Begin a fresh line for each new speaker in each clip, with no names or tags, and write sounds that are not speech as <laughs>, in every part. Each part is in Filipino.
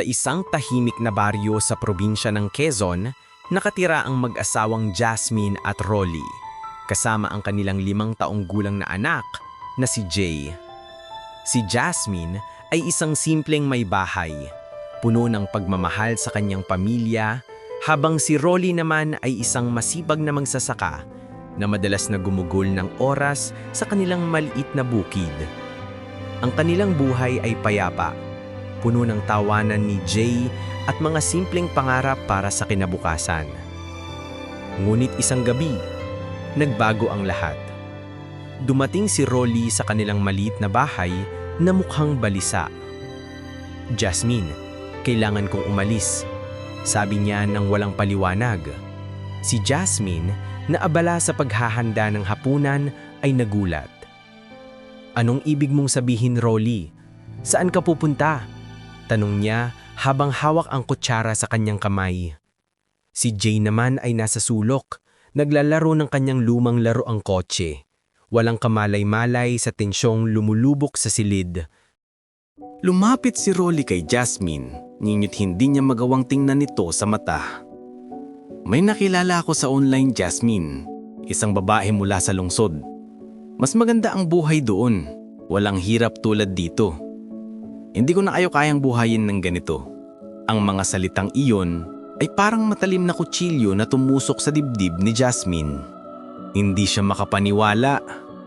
Sa isang tahimik na baryo sa probinsya ng Quezon, nakatira ang mag-asawang Jasmine at Rolly, kasama ang kanilang limang taong gulang na anak na si Jay. Si Jasmine ay isang simpleng may bahay, puno ng pagmamahal sa kanyang pamilya, habang si Rolly naman ay isang masibag na magsasaka na madalas na gumugol ng oras sa kanilang maliit na bukid. Ang kanilang buhay ay payapa, puno ng tawanan ni Jay at mga simpleng pangarap para sa kinabukasan. Ngunit isang gabi, nagbago ang lahat. Dumating si Rolly sa kanilang maliit na bahay na mukhang balisa. Jasmine, kailangan kong umalis. Sabi niya nang walang paliwanag. Si Jasmine, na abala sa paghahanda ng hapunan, ay nagulat. Anong ibig mong sabihin, Rolly? Saan ka pupunta? Tanong niya habang hawak ang kutsara sa kanyang kamay. Si Jay naman ay nasa sulok, naglalaro ng kanyang lumang laro ang kotse. Walang kamalay-malay sa tensyong lumulubok sa silid. Lumapit si Rolly kay Jasmine, ngunit hindi niya magawang tingnan nito sa mata. May nakilala ako sa online, Jasmine. Isang babae mula sa lungsod. Mas maganda ang buhay doon. Walang hirap tulad dito. Hindi ko na kayo kayang buhayin ng ganito. Ang mga salitang iyon ay parang matalim na kutsilyo na tumusok sa dibdib ni Jasmine. Hindi siya makapaniwala.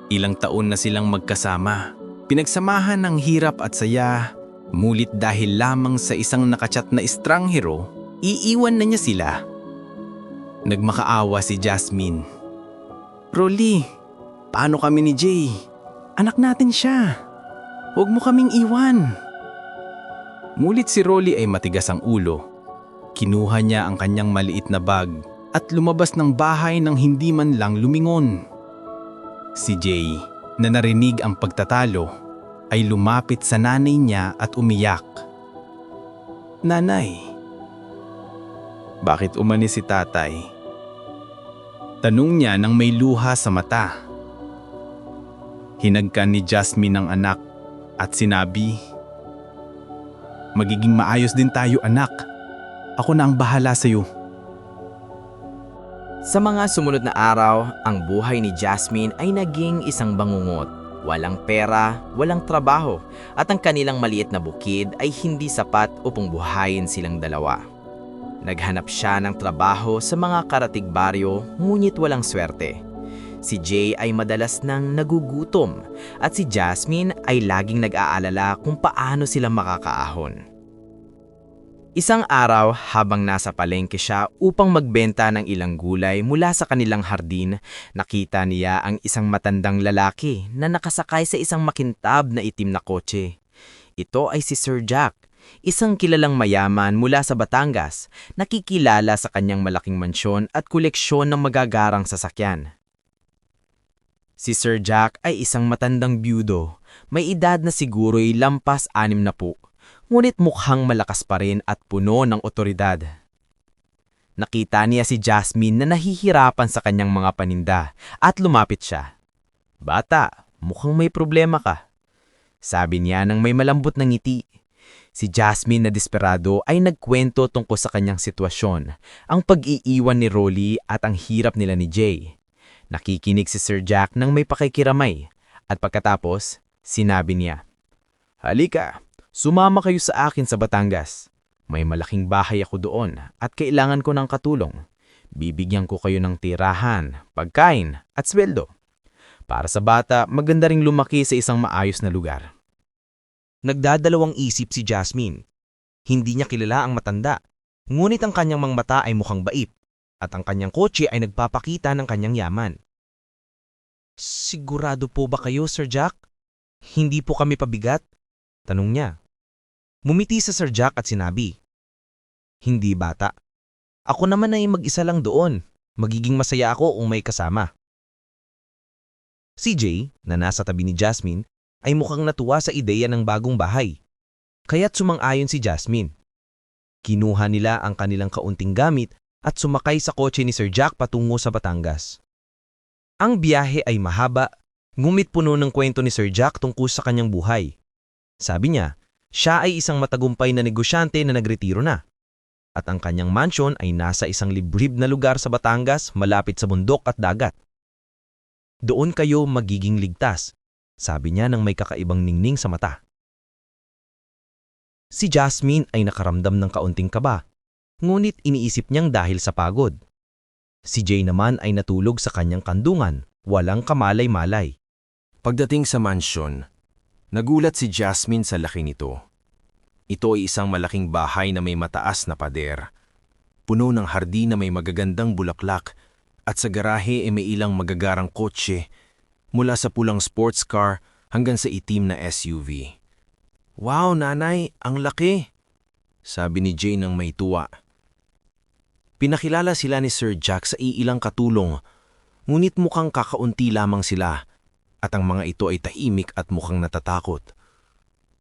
Ilang taon na silang magkasama. Pinagsamahan ng hirap at saya. Mulit dahil lamang sa isang nakachat na estranghero, iiwan na niya sila. Nagmakaawa si Jasmine. Rolly, paano kami ni Jay? Anak natin siya. Huwag mo kaming iwan. Mulit si Rolly ay matigas ang ulo. Kinuha niya ang kanyang maliit na bag at lumabas ng bahay nang hindi man lang lumingon. Si Jay, na narinig ang pagtatalo, ay lumapit sa nanay niya at umiyak. Nanay, bakit umanis si tatay? Tanong niya nang may luha sa mata. Hinagkan ni Jasmine ang anak at sinabi, Magiging maayos din tayo anak. Ako na ang bahala sa iyo.
Sa mga sumunod na araw, ang buhay ni Jasmine ay naging isang bangungot. Walang pera, walang trabaho, at ang kanilang maliit na bukid ay hindi sapat upang buhayin silang dalawa. Naghanap siya ng trabaho sa mga karatig baryo, ngunit walang swerte. Si Jay ay madalas nang nagugutom at si Jasmine ay laging nag-aalala kung paano sila makakaahon. Isang araw habang nasa palengke siya upang magbenta ng ilang gulay mula sa kanilang hardin, nakita niya ang isang matandang lalaki na nakasakay sa isang makintab na itim na kotse. Ito ay si Sir Jack, isang kilalang mayaman mula sa Batangas, nakikilala sa kanyang malaking mansyon at koleksyon ng magagarang sasakyan. Si Sir Jack ay isang matandang byudo, may edad na siguro'y lampas anim na po ngunit mukhang malakas pa rin at puno ng otoridad. Nakita niya si Jasmine na nahihirapan sa kanyang mga paninda at lumapit siya. Bata, mukhang may problema ka. Sabi niya nang may malambot na ngiti. Si Jasmine na desperado ay nagkwento tungkol sa kanyang sitwasyon, ang pag-iiwan ni Rolly at ang hirap nila ni Jay. Nakikinig si Sir Jack nang may pakikiramay at pagkatapos, sinabi niya, Halika, Sumama kayo sa akin sa Batangas. May malaking bahay ako doon at kailangan ko ng katulong. Bibigyan ko kayo ng tirahan, pagkain at sweldo. Para sa bata, maganda ring lumaki sa isang maayos na lugar. Nagdadalawang isip si Jasmine. Hindi niya kilala ang matanda, ngunit ang kanyang mga mata ay mukhang baip at ang kanyang kotse ay nagpapakita ng kanyang yaman. Sigurado po ba kayo, Sir Jack? Hindi po kami pabigat? Tanong niya. Mumiti sa Sir Jack at sinabi, Hindi bata. Ako naman ay mag-isa lang doon. Magiging masaya ako kung may kasama. CJ, na nasa tabi ni Jasmine, ay mukhang natuwa sa ideya ng bagong bahay. Kaya't sumang-ayon si Jasmine. Kinuha nila ang kanilang kaunting gamit at sumakay sa kotse ni Sir Jack patungo sa Batangas. Ang biyahe ay mahaba, ngumit puno ng kwento ni Sir Jack tungkol sa kanyang buhay. Sabi niya,
Siya ay isang matagumpay na negosyante na nagretiro na. At ang kanyang mansion ay nasa isang librib na lugar sa Batangas malapit sa bundok at dagat. Doon kayo magiging ligtas, sabi niya nang may kakaibang ningning sa mata. Si Jasmine ay nakaramdam ng kaunting kaba, ngunit iniisip niyang dahil sa pagod. Si Jay naman ay natulog sa kanyang kandungan, walang kamalay-malay.
Pagdating sa mansyon, nagulat si Jasmine sa laki nito. Ito ay isang malaking bahay na may mataas na pader. Puno ng hardin na may magagandang bulaklak at sa garahe ay may ilang magagarang kotse mula sa pulang sports car hanggang sa itim na SUV. Wow, nanay, ang laki! Sabi ni Jay ng may tuwa. Pinakilala sila ni Sir Jack sa iilang katulong, ngunit mukhang kakaunti lamang sila at ang mga ito ay tahimik at mukhang natatakot.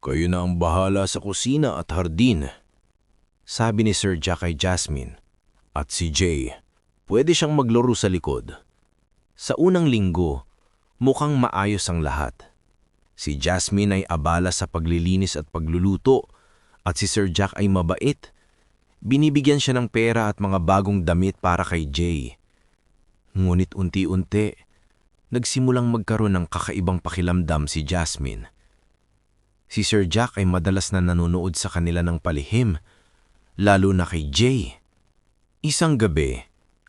Kayo na ang bahala sa kusina at hardin, sabi ni Sir Jack kay Jasmine. At si Jay, pwede siyang maglaro sa likod. Sa unang linggo, mukhang maayos ang lahat. Si Jasmine ay abala sa paglilinis at pagluluto at si Sir Jack ay mabait. Binibigyan siya ng pera at mga bagong damit para kay Jay. Ngunit unti-unti, nagsimulang magkaroon ng kakaibang pakilamdam si Jasmine. Si Sir Jack ay madalas na nanonood sa kanila ng palihim, lalo na kay Jay. Isang gabi,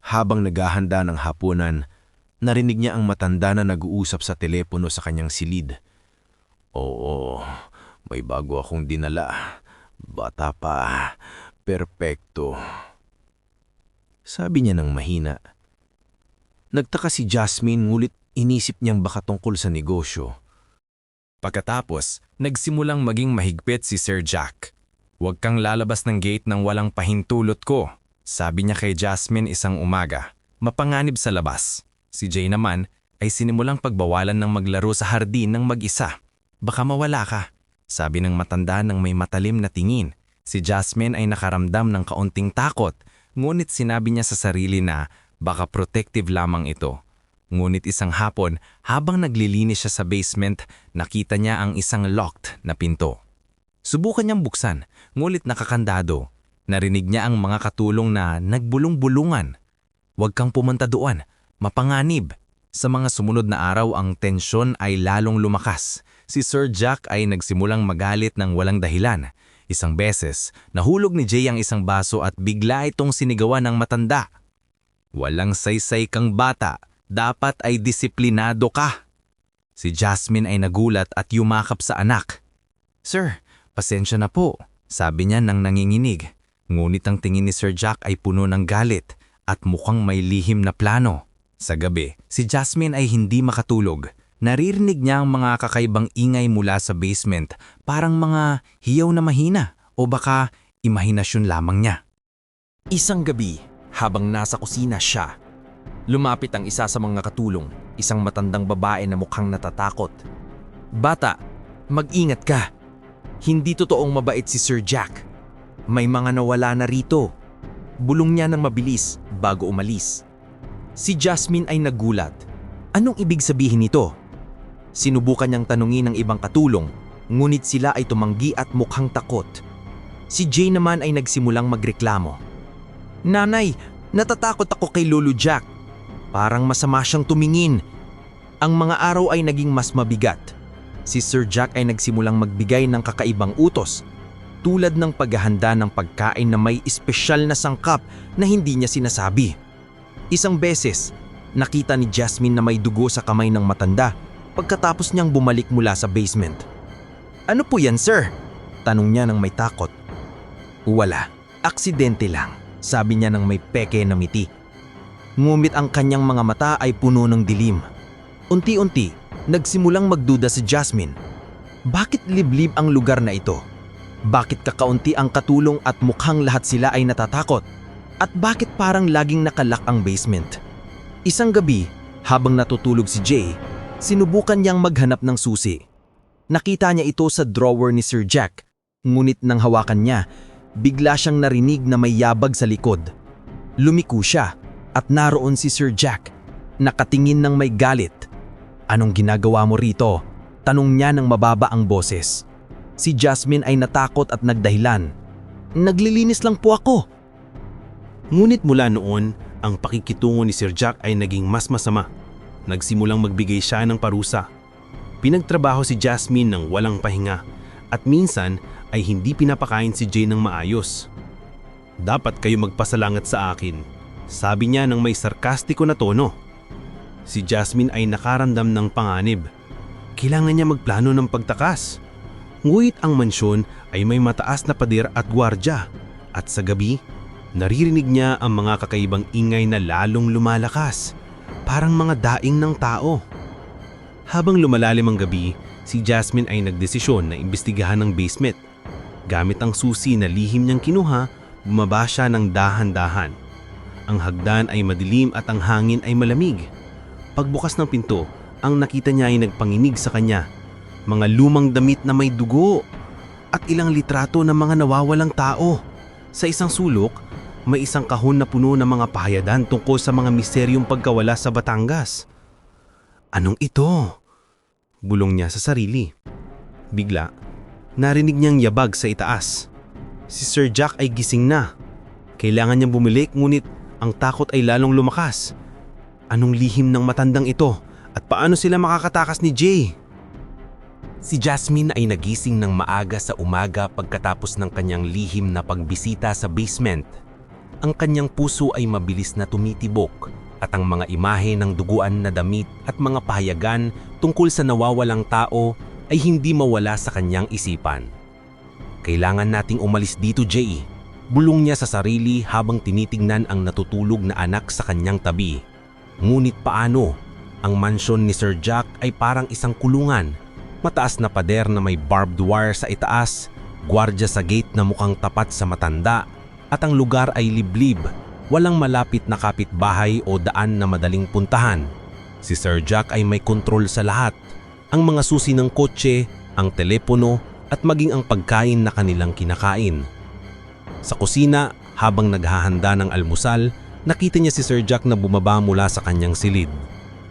habang naghahanda ng hapunan, narinig niya ang matanda na nag-uusap sa telepono sa kanyang silid. Oo, may bago akong dinala. Bata pa, perpekto. Sabi niya ng mahina. Nagtaka si Jasmine ngulit inisip niyang baka tungkol sa negosyo. Pagkatapos, nagsimulang maging mahigpit si Sir Jack. Huwag kang lalabas ng gate nang walang pahintulot ko, sabi niya kay Jasmine isang umaga. Mapanganib sa labas. Si Jay naman ay sinimulang pagbawalan ng maglaro sa hardin ng mag-isa. Baka mawala ka, sabi ng matanda ng may matalim na tingin. Si Jasmine ay nakaramdam ng kaunting takot, ngunit sinabi niya sa sarili na baka protective lamang ito. Ngunit isang hapon, habang naglilinis siya sa basement, nakita niya ang isang locked na pinto. Subukan niyang buksan, ngunit nakakandado. Narinig niya ang mga katulong na nagbulong-bulungan. Huwag kang pumunta doon, mapanganib. Sa mga sumunod na araw ang tensyon ay lalong lumakas. Si Sir Jack ay nagsimulang magalit ng walang dahilan. Isang beses, nahulog ni Jay ang isang baso at bigla itong sinigawan ng matanda. Walang saysay kang bata, dapat ay disiplinado ka. Si Jasmine ay nagulat at yumakap sa anak. Sir, pasensya na po, sabi niya nang nanginginig. Ngunit ang tingin ni Sir Jack ay puno ng galit at mukhang may lihim na plano. Sa gabi, si Jasmine ay hindi makatulog. Naririnig niya ang mga kakaibang ingay mula sa basement, parang mga hiyaw na mahina o baka imahinasyon lamang niya. Isang gabi, habang nasa kusina siya, lumapit ang isa sa mga katulong, isang matandang babae na mukhang natatakot. Bata, mag-ingat ka. Hindi totoong mabait si Sir Jack. May mga nawala na rito. Bulong niya ng mabilis bago umalis. Si Jasmine ay nagulat. Anong ibig sabihin nito? Sinubukan niyang tanungin ng ibang katulong, ngunit sila ay tumanggi at mukhang takot. Si Jay naman ay nagsimulang magreklamo. Nanay, natatakot ako kay Lolo Jack. Parang masama siyang tumingin. Ang mga araw ay naging mas mabigat. Si Sir Jack ay nagsimulang magbigay ng kakaibang utos, tulad ng paghahanda ng pagkain na may espesyal na sangkap na hindi niya sinasabi. Isang beses, nakita ni Jasmine na may dugo sa kamay ng matanda pagkatapos niyang bumalik mula sa basement. Ano po yan, sir? Tanong niya ng may takot. Wala, aksidente lang, sabi niya ng may peke na miti. Ngumit ang kanyang mga mata ay puno ng dilim. Unti-unti, nagsimulang magduda si Jasmine. Bakit liblib ang lugar na ito? Bakit kakaunti ang katulong at mukhang lahat sila ay natatakot? At bakit parang laging nakalak ang basement? Isang gabi, habang natutulog si Jay, sinubukan niyang maghanap ng susi. Nakita niya ito sa drawer ni Sir Jack, ngunit nang hawakan niya, bigla siyang narinig na may yabag sa likod. Lumiko siya at naroon si Sir Jack, nakatingin ng may galit. Anong ginagawa mo rito? Tanong niya ng mababa ang boses.
Si Jasmine ay natakot at nagdahilan. Naglilinis lang po ako.
Ngunit mula noon, ang pakikitungo ni Sir Jack ay naging mas masama. Nagsimulang magbigay siya ng parusa. Pinagtrabaho si Jasmine ng walang pahinga at minsan ay hindi pinapakain si Jay ng maayos. Dapat kayo magpasalangat sa akin, sabi niya ng may sarkastiko na tono. Si Jasmine ay nakaramdam ng panganib. Kailangan niya magplano ng pagtakas. Nguit ang mansyon ay may mataas na pader at gwardya at sa gabi naririnig niya ang mga kakaibang ingay na lalong lumalakas, parang mga daing ng tao. Habang lumalalim ang gabi, si Jasmine ay nagdesisyon na imbestigahan ang basement. Gamit ang susi na lihim niyang kinuha, bumaba siya ng dahan-dahan. Ang hagdan ay madilim at ang hangin ay malamig. Pagbukas ng pinto, ang nakita niya ay nagpanginig sa kanya. Mga lumang damit na may dugo at ilang litrato ng mga nawawalang tao. Sa isang sulok, may isang kahon na puno ng mga pahayadan tungkol sa mga misteryong pagkawala sa Batangas. Anong ito? Bulong niya sa sarili. Bigla, narinig niyang yabag sa itaas. Si Sir Jack ay gising na. Kailangan niyang bumilik ngunit ang takot ay lalong lumakas. Anong lihim ng matandang ito at paano sila makakatakas ni Jay?
Si Jasmine ay nagising ng maaga sa umaga pagkatapos ng kanyang lihim na pagbisita sa basement. Ang kanyang puso ay mabilis na tumitibok at ang mga imahe ng duguan na damit at mga pahayagan tungkol sa nawawalang tao ay hindi mawala sa kanyang isipan. Kailangan nating umalis dito, Jay. Bulong niya sa sarili habang tinitingnan ang natutulog na anak sa kanyang tabi. Ngunit paano? Ang mansyon ni Sir Jack ay parang isang kulungan Mataas na pader na may barbed wire sa itaas, gwardya sa gate na mukhang tapat sa matanda, at ang lugar ay liblib, walang malapit na kapitbahay o daan na madaling puntahan. Si Sir Jack ay may kontrol sa lahat, ang mga susi ng kotse, ang telepono, at maging ang pagkain na kanilang kinakain. Sa kusina, habang naghahanda ng almusal, nakita niya si Sir Jack na bumaba mula sa kanyang silid.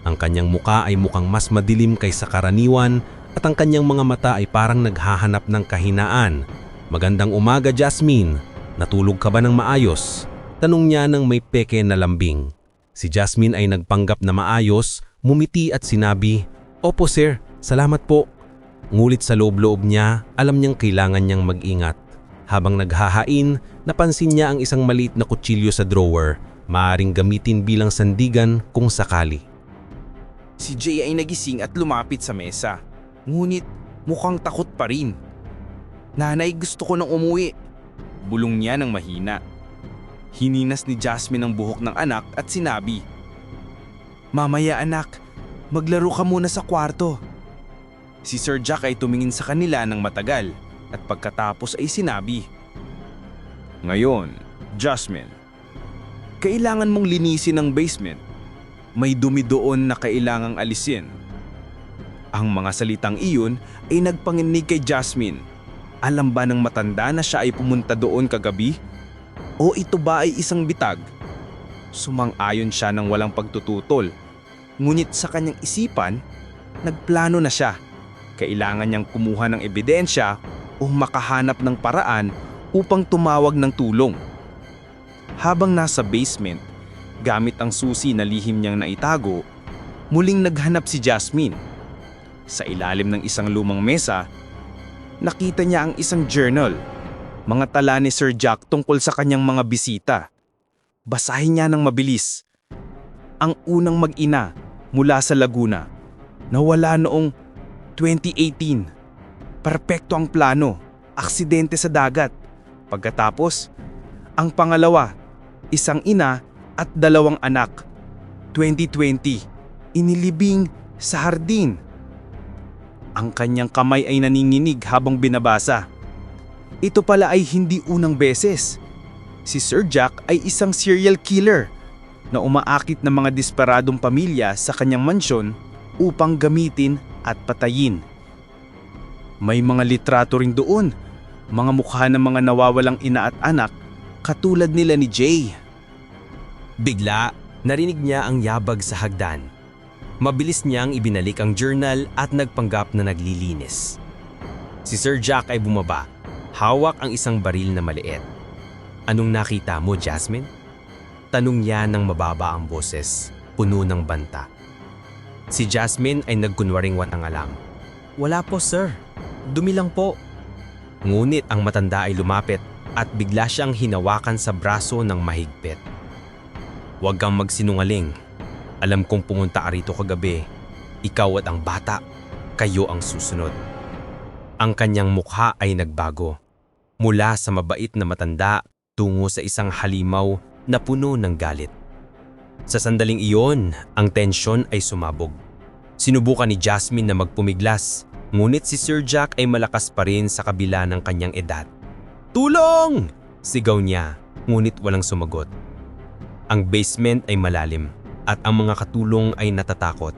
Ang kanyang muka ay mukhang mas madilim kaysa karaniwan at ang kanyang mga mata ay parang naghahanap ng kahinaan. Magandang umaga, Jasmine. Natulog ka ba ng maayos? Tanong niya ng may peke na lambing. Si Jasmine ay nagpanggap na maayos, mumiti at sinabi, Opo sir, salamat po. Ngulit sa loob-loob niya, alam niyang kailangan niyang mag-ingat. Habang naghahain, napansin niya ang isang maliit na kutsilyo sa drawer, maaring gamitin bilang sandigan kung sakali.
Si Jay ay nagising at lumapit sa mesa. Ngunit mukhang takot pa rin. Nanay, gusto ko nang umuwi. Bulong niya ng mahina. Hininas ni Jasmine ang buhok ng anak at sinabi, Mamaya anak, maglaro ka muna sa kwarto. Si Sir Jack ay tumingin sa kanila ng matagal at pagkatapos ay sinabi, Ngayon, Jasmine, kailangan mong linisin ang basement. May dumi doon na kailangang alisin. Ang mga salitang iyon ay nagpanginig kay Jasmine. Alam ba ng matanda na siya ay pumunta doon kagabi? O ito ba ay isang bitag? Sumang-ayon siya ng walang pagtututol. Ngunit sa kanyang isipan, nagplano na siya. Kailangan niyang kumuha ng ebidensya o makahanap ng paraan upang tumawag ng tulong. Habang nasa basement, gamit ang susi na lihim niyang naitago, muling naghanap si Jasmine. Sa ilalim ng isang lumang mesa, nakita niya ang isang journal, mga tala ni Sir Jack tungkol sa kanyang mga bisita. Basahin niya ng mabilis. Ang unang mag-ina mula sa Laguna, nawala noong 2018. Perpekto ang plano, aksidente sa dagat. Pagkatapos, ang pangalawa, isang ina at dalawang anak. 2020, inilibing sa hardin. Ang kanyang kamay ay naninginig habang binabasa. Ito pala ay hindi unang beses. Si Sir Jack ay isang serial killer na umaakit ng mga desperadong pamilya sa kanyang mansyon upang gamitin at patayin. May mga litrato rin doon, mga mukha ng mga nawawalang ina at anak katulad nila ni Jay.
Bigla, narinig niya ang yabag sa hagdan. Mabilis niyang ibinalik ang journal at nagpanggap na naglilinis.
Si Sir Jack ay bumaba. Hawak ang isang baril na maliit. Anong nakita mo, Jasmine? Tanong niya ng mababa ang boses, puno ng banta. Si Jasmine ay nagkunwaring walang alam.
Wala po, sir. Dumi lang po.
Ngunit ang matanda ay lumapit at bigla siyang hinawakan sa braso ng mahigpit. Huwag kang magsinungaling. Alam kong pumunta ka rito kagabi. Ikaw at ang bata, kayo ang susunod. Ang kanyang mukha ay nagbago. Mula sa mabait na matanda tungo sa isang halimaw na puno ng galit. Sa sandaling iyon, ang tensyon ay sumabog. Sinubukan ni Jasmine na magpumiglas, ngunit si Sir Jack ay malakas pa rin sa kabila ng kanyang edad. Tulong! Sigaw niya, ngunit walang sumagot. Ang basement ay malalim at ang mga katulong ay natatakot.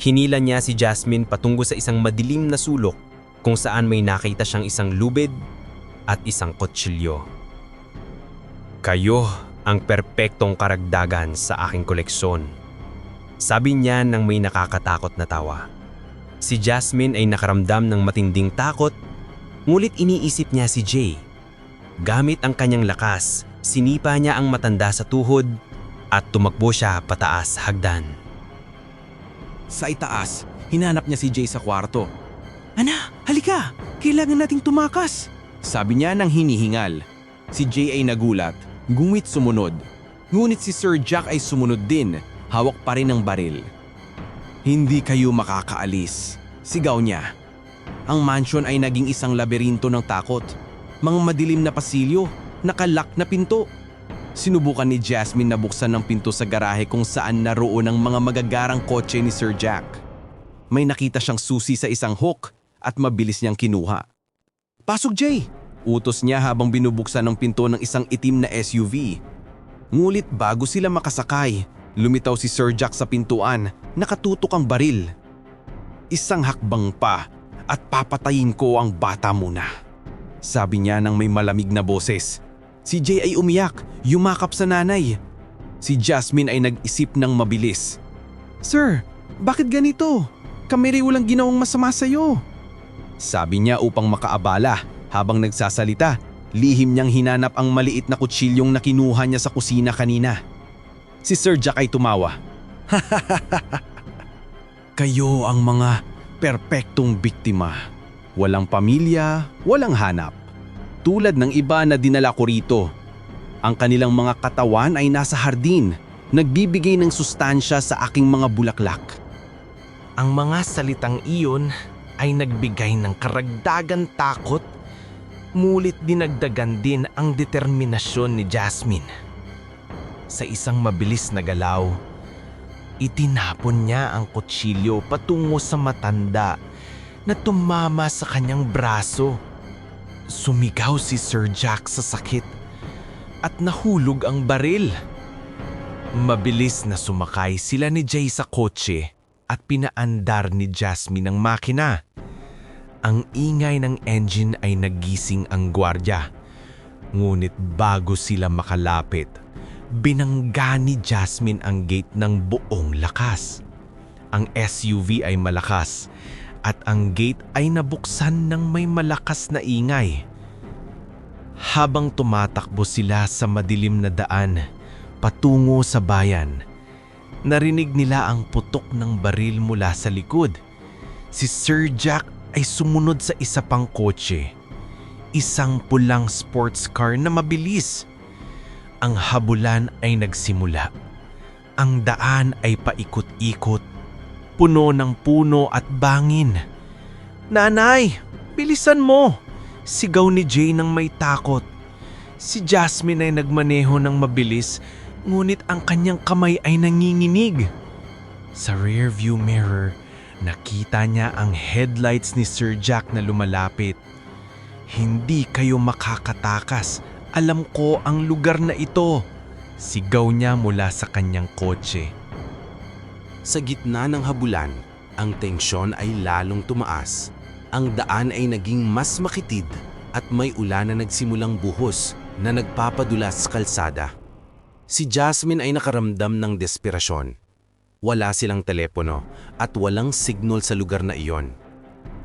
Hinila niya si Jasmine patungo sa isang madilim na sulok kung saan may nakita siyang isang lubid at isang kutsilyo. Kayo ang perpektong karagdagan sa aking koleksyon. Sabi niya nang may nakakatakot na tawa. Si Jasmine ay nakaramdam ng matinding takot, ngulit iniisip niya si Jay. Gamit ang kanyang lakas, sinipa niya ang matanda sa tuhod at tumakbo siya pataas hagdan.
Sa itaas, hinanap niya si Jay sa kwarto. Ana, halika! Kailangan nating tumakas! Sabi niya nang hinihingal. Si Jay ay nagulat, gumit sumunod. Ngunit si Sir Jack ay sumunod din, hawak pa rin ang baril. Hindi kayo makakaalis, sigaw niya. Ang mansion ay naging isang laberinto ng takot. Mga madilim na pasilyo, nakalak na pinto. Sinubukan ni Jasmine na buksan ng pinto sa garahe kung saan naroon ang mga magagarang kotse ni Sir Jack. May nakita siyang susi sa isang hook at mabilis niyang kinuha. Pasok Jay! Utos niya habang binubuksan ng pinto ng isang itim na SUV. Ngulit bago sila makasakay, lumitaw si Sir Jack sa pintuan, nakatutok ang baril. Isang hakbang pa at papatayin ko ang bata muna. Sabi niya nang may malamig na boses. Si Jay ay umiyak, yumakap sa nanay. Si Jasmine ay nag-isip ng mabilis. Sir, bakit ganito? Kami rin walang ginawang masama sa'yo. Sabi niya upang makaabala habang nagsasalita, lihim niyang hinanap ang maliit na kutsilyong na kinuha niya sa kusina kanina. Si Sir Jack ay tumawa. <laughs> Kayo ang mga perpektong biktima. Walang pamilya, walang hanap. Tulad ng iba na dinala ko rito. Ang kanilang mga katawan ay nasa hardin, nagbibigay ng sustansya sa aking mga bulaklak.
Ang mga salitang iyon ay nagbigay ng karagdagan takot, mulit dinagdagan din ang determinasyon ni Jasmine. Sa isang mabilis na galaw, itinapon niya ang kutsilyo patungo sa matanda na tumama sa kanyang braso. Sumigaw si Sir Jack sa sakit at nahulog ang baril. Mabilis na sumakay sila ni Jay sa kotse at pinaandar ni Jasmine ang makina. Ang ingay ng engine ay nagising ang gwardya. Ngunit bago sila makalapit, binangga ni Jasmine ang gate ng buong lakas. Ang SUV ay malakas at ang gate ay nabuksan ng may malakas na ingay. Habang tumatakbo sila sa madilim na daan patungo sa bayan, narinig nila ang putok ng baril mula sa likod. Si Sir Jack ay sumunod sa isa pang kotse. Isang pulang sports car na mabilis. Ang habulan ay nagsimula. Ang daan ay paikot-ikot, puno ng puno at bangin. Nanay, bilisan mo! Sigaw ni Jay nang may takot. Si Jasmine ay nagmaneho ng mabilis ngunit ang kanyang kamay ay nanginginig. Sa rearview mirror, nakita niya ang headlights ni Sir Jack na lumalapit. Hindi kayo makakatakas. Alam ko ang lugar na ito. Sigaw niya mula sa kanyang kotse.
Sa gitna ng habulan, ang tensyon ay lalong tumaas. Ang daan ay naging mas makitid at may ulan na nagsimulang buhos na nagpapadulas sa kalsada. Si Jasmine ay nakaramdam ng desperasyon. Wala silang telepono at walang signal sa lugar na iyon.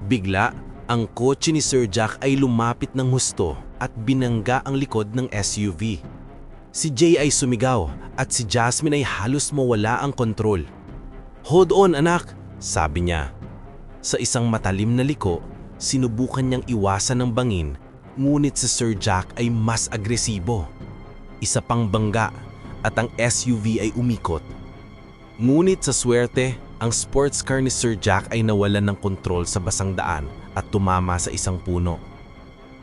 Bigla, Ang kotse ni Sir Jack ay lumapit ng husto at binangga ang likod ng SUV. Si Jay ay sumigaw at si Jasmine ay halos mawala ang kontrol. Hold on anak, sabi niya. Sa isang matalim na liko, sinubukan niyang iwasan ng bangin, ngunit si Sir Jack ay mas agresibo. Isa pang bangga at ang SUV ay umikot. Ngunit sa swerte, ang sports car ni Sir Jack ay nawalan ng kontrol sa basang daan at tumama sa isang puno.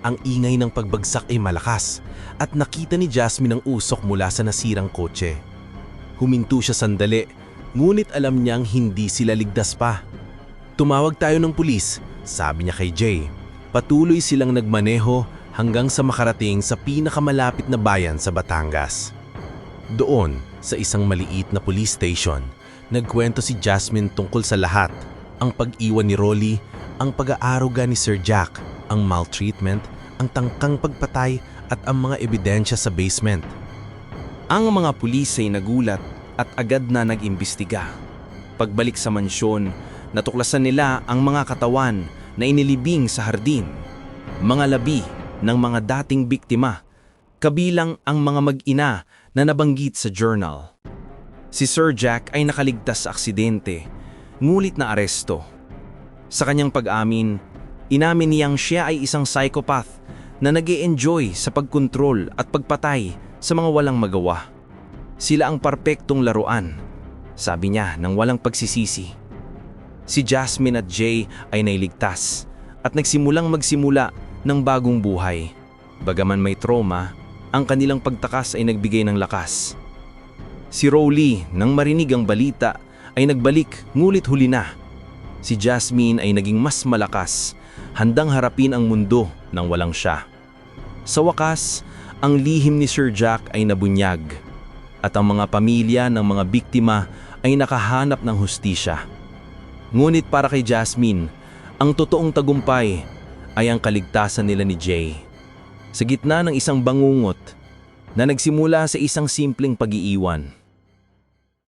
Ang ingay ng pagbagsak ay malakas at nakita ni Jasmine ang usok mula sa nasirang kotse. Huminto siya sandali, ngunit alam niyang hindi sila ligtas pa. Tumawag tayo ng pulis, sabi niya kay Jay. Patuloy silang nagmaneho hanggang sa makarating sa pinakamalapit na bayan sa Batangas. Doon, sa isang maliit na police station, nagkwento si Jasmine tungkol sa lahat. Ang pag-iwan ni Rolly, ang pag-aaruga ni Sir Jack, ang maltreatment, ang tangkang pagpatay at ang mga ebidensya sa basement.
Ang mga pulis ay nagulat at agad na nag-imbestiga. Pagbalik sa mansyon, natuklasan nila ang mga katawan na inilibing sa hardin, mga labi ng mga dating biktima, kabilang ang mga mag-ina na nabanggit sa journal. Si Sir Jack ay nakaligtas sa aksidente, ngulit na aresto. Sa kanyang pag-amin, inamin niyang siya ay isang psychopath na nag enjoy sa pagkontrol at pagpatay sa mga walang magawa. Sila ang perpektong laruan, sabi niya nang walang pagsisisi. Si Jasmine at Jay ay nailigtas at nagsimulang magsimula ng bagong buhay. Bagaman may trauma, ang kanilang pagtakas ay nagbigay ng lakas. Si Rowley, nang marinig ang balita, ay nagbalik ngulit huli na. Si Jasmine ay naging mas malakas, handang harapin ang mundo nang walang siya. Sa wakas, ang lihim ni Sir Jack ay nabunyag at ang mga pamilya ng mga biktima ay nakahanap ng hustisya. Ngunit para kay Jasmine, ang totoong tagumpay ay ang kaligtasan nila ni Jay. Sa gitna ng isang bangungot na nagsimula sa isang simpleng pag-iiwan.